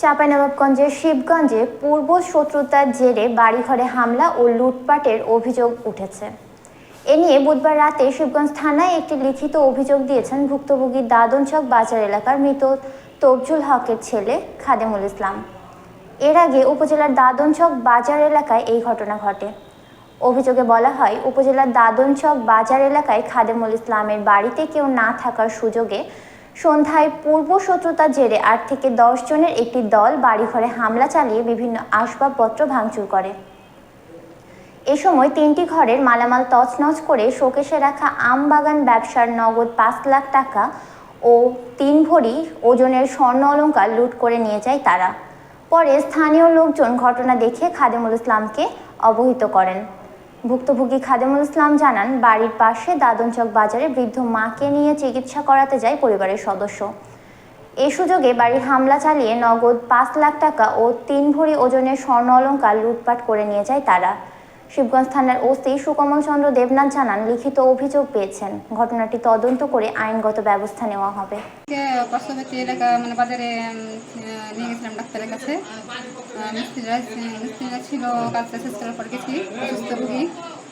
চাঁপাইনবাবগঞ্জের শিবগঞ্জে পূর্ব শত্রুতার জেরে বাড়িঘরে হামলা ও লুটপাটের অভিযোগ উঠেছে। এ নিয়ে বুধবার রাতে শিবগঞ্জ থানায় একটি লিখিত অভিযোগ দিয়েছেন ভুক্তভোগী দাদনচক বাজার এলাকার মৃত তবজুল হকের ছেলে খাদেমুল ইসলাম। এর আগে উপজেলার দাদনচক বাজার এলাকায় এই ঘটনা ঘটে। অভিযোগে বলা হয়, উপজেলার দাদনচক বাজার এলাকায় খাদেমুল ইসলামের বাড়িতে কেউ না থাকার সুযোগে সন্ধ্যায় পূর্ব শত্রুতার জেরে আট থেকে দশ জনের একটি দল বাড়িঘরে হামলা চালিয়ে বিভিন্ন আসবাবপত্র ভাঙচুর করে। এ সময় তিনটি ঘরের মালামাল তছনছ করে শোকেশে রাখা আম বাগান ব্যবসার নগদ পাঁচ লাখ টাকা ও তিন ভরি ওজনের স্বর্ণ অলঙ্কার লুট করে নিয়ে যায় তারা। পরে স্থানীয় লোকজন ঘটনা দেখে খাদেমুল ইসলামকে অবহিত করেন। ভুক্তভোগী খাদেমুল ইসলাম জানান, বাড়ির পাশে দাদনচক বাজারে বৃদ্ধ মাকে নিয়ে চিকিৎসা করাতে যায় পরিবারের সদস্য। এ সুযোগে বাড়ির হামলা চালিয়ে নগদ পাঁচ লাখ টাকা ও তিন ভরি ওজনের স্বর্ণ অলঙ্কার লুটপাট করে নিয়ে যায় তারা। শিবগঞ্জ থানার ওসি সুকমল চন্দ্র দেবনাথ জানান, লিখিত অভিযোগ পেয়েছেন। ঘটনাটি তদন্ত করে আইনগত ব্যবস্থা নেওয়া হবে। এলাকা মানে বাজারে নিয়ে গেছিলাম ডাক্তারের কাছে। মিস্ত্রিরা মিস্ত্রিরা ছিল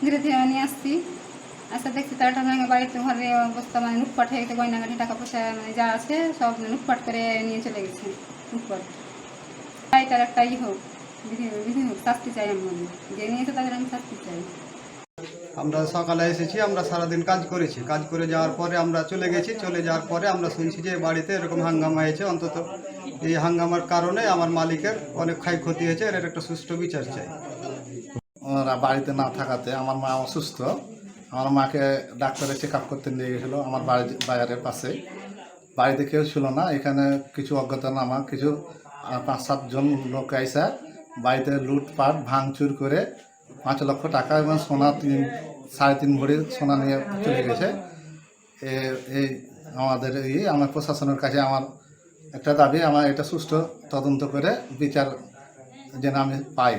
ধীরে ধীরে নিয়ে আসছি। আচ্ছা দেখছি তারটা ভেঙে বাড়িতে ঘরে অবস্থা মানে লুটপাট হয়ে গেছে, গয়নাগাটি, টাকা পয়সা মানে যা আছে সব লুটপাট করে নিয়ে চলে গেছে, লুটপাট। তাই তার একটা ই হোক। শাস্তি চাই আমি যে নিয়েছে তাদের আমি শাস্তি চাই। আমরা সকালে এসেছি আমরা সারাদিন কাজ করেছি। কাজ করে যাওয়ার পরে আমরা চলে গেছি চলে যাওয়ার পরে আমরা শুনছি যে বাড়িতে এরকম হাঙ্গামা হয়েছে। অন্তত এই হাঙ্গামার কারণে আমার মালিকের অনেক ক্ষয় ক্ষতি হয়েছে এর একটা সুষ্ঠু বিচার চাই। ওরা বাড়িতে না থাকাতে আমার মা অসুস্থ। আমার মাকে ডাক্তারে চেক আপ করতে নিয়ে গেছিল আমার বাড়ি বাজারের পাশে। বাড়িতে কেউ ছিল না এখানে কিছু অজ্ঞাতনামা কিছু পাঁচ সাতজন লোক আইসা বাড়িতে লুটপাট, ভাঙচুর করে পাঁচ লক্ষ টাকা এবং সোনা তিন, সাড়ে তিন ভরি সোনা নিয়ে চলে গেছে। এই আমাদের এই আমার প্রশাসনের কাছে আমার একটা দাবি, আমার এটা সুষ্ঠু তদন্ত করে বিচার যেন আমি পাই।